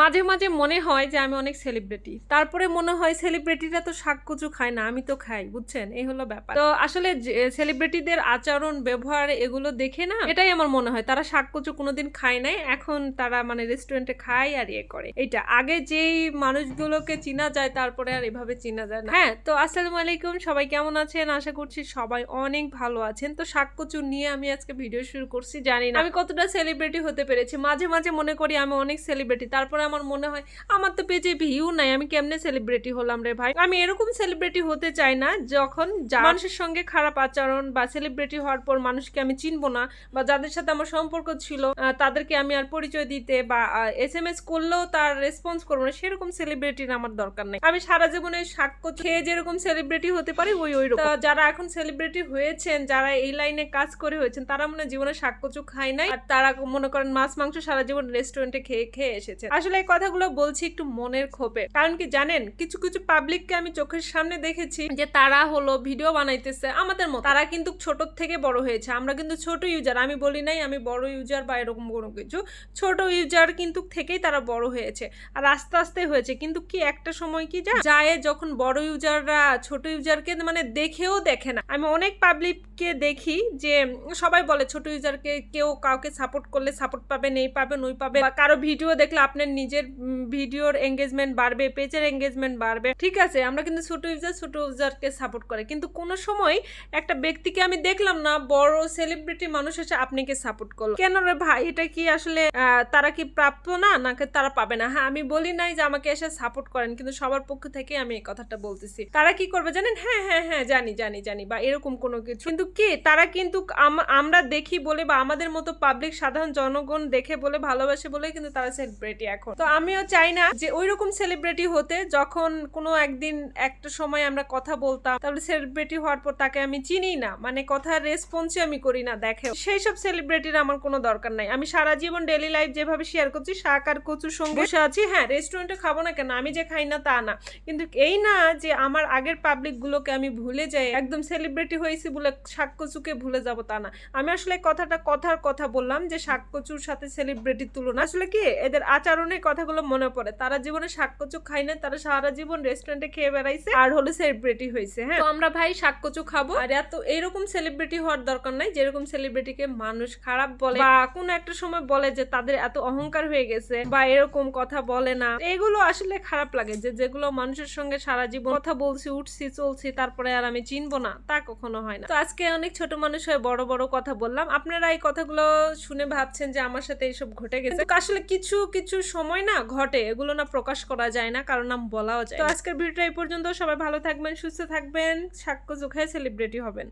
মাঝে মাঝে মনে হয় যে আমি অনেক সেলিব্রিটি তারপরে মনে হয় সেলিব্রিটিরা তো শাক কচু খায় না, আমি তো খাই, বুঝছেন? এই হলো ব্যাপার। তো আসলে সেলিব্রিটিদের আচরণ, ব্যবহার এগুলো দেখে না, এটাই আমার মনে হয়। তারা শাক কচু কোনোদিন খায় নাই, এখন তারা মানে রেস্টুরেন্টে খায় আর ইয়ে করে। এইটা, আগে যেই মানুষগুলোকে চিনা যায়, তারপরে আর এভাবে চিনা যায় না। হ্যাঁ তো আসসালামু আলাইকুম, সবাই কেমন আছেন? আশা করছি সবাই অনেক ভালো আছেন। তো শাক কচু নিয়ে আমি আজকে ভিডিও শুরু করছি, জানি না আমি কতটা সেলিব্রিটি হতে পেরেছি। মাঝে মাঝে মনে করি আমি অনেক সেলিব্রিটি তারপরে আমার মনে হয়। আমার তো পেজে ভিউ নাই, আমি কেমনে সেলিব্রিটি হলাম রে ভাই? আমি এরকম সেলিব্রিটি হতে চাই না, যখন মানুষের সঙ্গে খারাপ আচরণ বা সেলিব্রিটি হওয়ার পর মানুষকে আমি চিনবো না বা যাদের সাথে আমার সম্পর্ক ছিল তাদেরকে আমি আর পরিচয় দিতে বা এস এম এস করলেও তার রেসপন্স করব না, সেরকম সেলিব্রিটির আমার দরকার নেই। আমি সারা জীবনে সাক্ষ্য খেয়ে যেরকম সেলিব্রিটি হতে পারি, ওই ওই যারা এখন সেলিব্রিটি হয়েছেন, যারা এই লাইনে কাজ করে হয়েছেন, তারা মনে জীবনে শাককচু খায় নাই, আর তারা মনে করেন মাছ, মাংস সারা জীবন রেস্টুরেন্টে খেয়ে খেয়ে এসেছে। আসলে এই কথাগুলো বলছি একটু মনের ক্ষোভে। কারণ কি জানেন, কিছু কিছু পাবলিককে আমি চোখের সামনে দেখেছি যে তারা হলো ভিডিও বানাইতেছে আমাদের মতো। তারা কিন্তু ছোট থেকে বড় হয়েছে। আমরা কিন্তু ছোট ইউজার আমি বলি নাই আমি বড় ইউজার বা এরকম কোনো কিছু। ছোট ইউজার কিন্তু থেকেই তারা বড় হয়েছে আর আস্তে আস্তে হয়েছে। কিন্তু কি একটা সময় কি যায়? যখন বড় ইউজাররা ছোট ইউজারকে মানে দেখেও দেখে না। আমি অনেক পাবলিককে দেখি যে সবাই বলে ছোট ইউজারকে কেউ কাউকে সাপোর্ট করলে সাপোর্ট পাবেন এই পাবেন ওই পাবে। বা কারও ভিডিও দেখলে আপনার নিজের ভিডিওর এঙ্গেজমেন্ট বাড়বে পেজের এঙ্গেজমেন্ট বাড়বে। ঠিক আছে, আমরা কিন্তু ছোট ইউজার ছোট ইউজারকে সাপোর্ট করে। কিন্তু কোনো সময় একটা ব্যক্তিকে আমি দেখলাম না, বড় সেলিব্রিটি মানুষ এসে আপনাকে সাপোর্ট করল। কেন রে ভাই? এটা কি আসলে তারা কি প্রাপ্য না? নাকি তারা পাবে না? হ্যাঁ আমি বলি নাই যে আমাকে এসে সাপোর্ট করেন, কিন্তু সবার পক্ষ থেকে আমি এই কথাটা বলতেছি। তারা কি করবে জানেন? হ্যাঁ হ্যাঁ হ্যাঁ জানি জানি জানি বা এরকম কোনো কিছু। কিন্তু কি? তারা কিন্তু আমরা দেখি বলে বা আমাদের মতো পাবলিক সাধারণ জনগণ দেখে বলে, ভালোবাসে বলে কিন্তু তারা সেলিব্রিটি এখন। তো আমিও চাই না যে ওই রকম সেলিব্রিটি হতে যখন কোনো একদিন একটা সময় আমরা কথা বলতাম, তাহলে সেলিব্রিটি হওয়ার পর তাকে আমি চিনি না। মানে কথার রেসপন্সই আমি করি না দেখে সেই সব সেলিব্রিটির আমার কোনো দরকার নাই। আমি সারা জীবন ডেলি লাইফ যেভাবে শেয়ার করছি, শাক আর কচুর সঙ্গে বসে আছি হ্যাঁ রেস্টুরেন্টে খাব না কেন? আমি যে খাই না, তা না। কিন্তু এই না যে আমার আগের পাবলিক গুলোকে আমি ভুলে যাই, একদম সেলিব্রিটি হয়েছি বলে শাক কচুকে ভুলে যাব, তা না। আমি আসলে কথাটা কথার কথা বললাম যে শাক কচুর সাথে সেলিব্রিটির তুলনা। আসলে কি? এদের আচরণের কথাগুলো মনে পড়ে। তারা জীবনে শাক কচু খায় না তারা সারা জীবন রেস্টুরেন্টে খেয়ে বেড়াইছে আর হলো সেলিব্রিটি হয়েছে হ্যাঁ? তো আমরা ভাই শাক কচু খাব। আর এত এরকম সেলিব্রিটি হওয়ার দরকার নাই, যেরকম সেলিব্রিটিকে মানুষ খারাপ বলে বা কোনো একটা সময় বলে যে তাদের এত অহংকার হয়ে গেছে বা এরকম কথা বলে না। এগুলো আসলে খারাপ লাগে যে যেগুলো মানুষের সঙ্গে সারা জীবন কথা বলছি, উঠছি, চলছি, তারপরে আর আমি চিনবো না, তা কখনো হয় না। তো আজকে অনেক ছোট মানুষ হয়ে বড় বড় কথা বললাম। আপনারা এই কথাগুলো শুনে ভাবছেন যে আমার সাথে এইসব ঘটে গেছে। আসলে কিছু কিছু সময় না ঘটে, এগুলো না প্রকাশ করা যায় না কারণ নাম বলাও যায় তো আজকের ভিডিওটা এই পর্যন্ত, সবাই ভালো থাকবেন, সুস্থ থাকবেন সাক্ষ্য জোখায় সেলিব্রিটি হবেন।